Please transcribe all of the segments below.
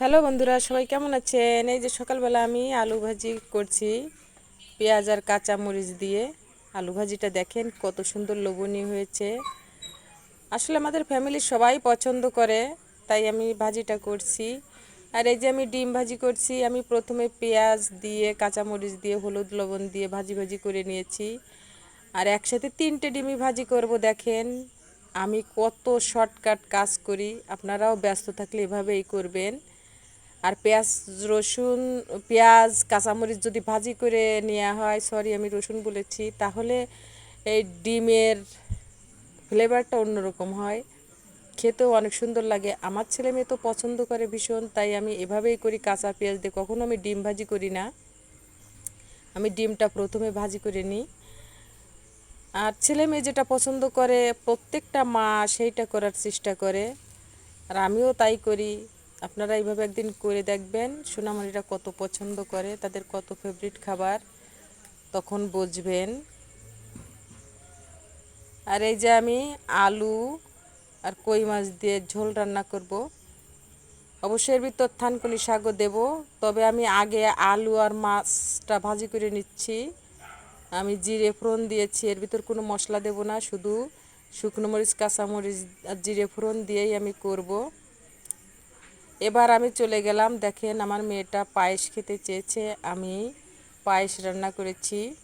Hello বন্ধুরা, সবাই কেমন আছেন? এই যে সকালবেলা আমি আলু ভাজি করছি, পেঁয়াজ আর কাঁচা মরিচ দিয়ে। আলু ভাজিটা দেখেন কত সুন্দর লোভনীয় হয়েছে। আসলে আমাদের ফ্যামিলির সবাই পছন্দ করে, তাই আমি ভাজিটা করছি। আর এই যে আমি ডিম ভাজি করছি, আমি প্রথমে পেঁয়াজ দিয়ে কাঁচা মরিচ দিয়ে, হলুদ লবণ দিয়ে ভাজি ভাজি করে নিয়েছি। আর একসাথে তিনটে ডিমই ভাজি করব, দেখেন। আমি কত শর্টকাট কাজ করি, আপনারাও ব্যস্ত থাকলে এভাবেই করবেন। আর পেঁয়াজ, রসুন, পেঁয়াজ, কাঁচামরিচ যদি ভাজি করে নেওয়া হয় সরি আমি রসুন বলেছি, তাহলে এই ডিমের ফ্লেভারটা অন্যরকম হয়। খেতেও অনেক সুন্দর লাগে। আমার ছেলে মেয়ে তো পছন্দ করে ভীষণ, তাই আমি এভাবেই করি কাঁচা পেঁয়াজ দিয়ে। কখনো আমি ডিম ভাজি করি না। আমি ডিমটা প্রথমে ভাজি করে নিই। আর ছেলে মেয়ে যেটা পছন্দ করে, প্রত্যেকটা মা সেইটা করার চেষ্টা করে। আর আমিও তাই করি। আপনারা এইভাবে একদিন করে দেখবেন সোনামণিরা কত পছন্দ করে, তাদের কত ফেভারিট খাবার, তখন বুঝবেন। আর এই যে আমি আলু আর কই মাছ দিয়ে ঝোল রান্না করব, অবশ্যই এর ভিতর থানকুনি শাকও দেব, তবে আমি আগে আলু আর মাছটা ভাজি করে নিচ্ছি। আমি জিরে ফোড়ন দিয়েছি, এর ভিতর কোনো মশলা দেব না, শুধু শুকনো মরিচ কাঁচামরিচ আর জিরে ফোড়ন দিয়েই আমি করব। এবার আমি চলে গেলাম, দেখেন আমার মেয়েটা পায়েস খেতে চেয়েছে। আমি পায়েস রান্না করেছি।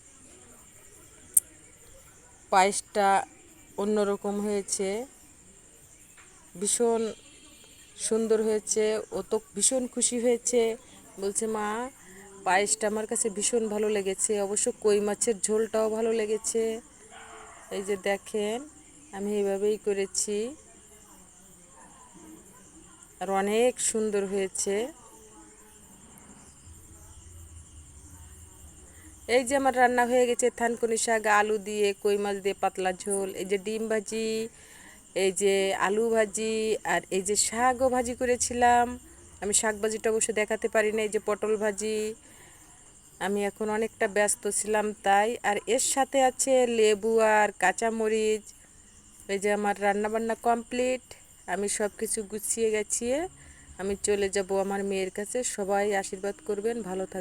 পায়েসটা অন্যরকম হয়েছে। ভীষণ সুন্দর হয়েছে। ও তো ভীষণ খুশি হয়েছে। বলছে, মা, পায়েসটা আমার কাছে ভীষণ ভালো লেগেছে। অবশ্য কই মাছের ঝোলটাও ভালো লেগেছে। এই যে দেখেন, আমি এইভাবেই করেছি। আর অনেক সুন্দর হয়েছে। এই যে আমার রান্না হয়ে গেছে, থানকুনি শাক, আলু দিয়ে কই মাছ দিয়ে পাতলা ঝোল, এই যে ডিম ভাজি, এই যে আলু ভাজি, আর এই যে শাকও ভাজি করেছিলাম। আমি শাক ভাজিটা অবশ্য দেখাতে পারি না এই যে পটল ভাজি। আমি এখন অনেকটা ব্যস্ত ছিলাম তাই, আর এর সাথে আছে লেবু আর কাঁচামরিচ। এই যে আমার রান্নাবান্না কমপ্লিট। আমি সব কিছু গুছিয়ে গেছিয়ে আমি চলে যাব আমার মেয়ের কাছে। সবাই আশীর্বাদ করবেন, ভালো থাক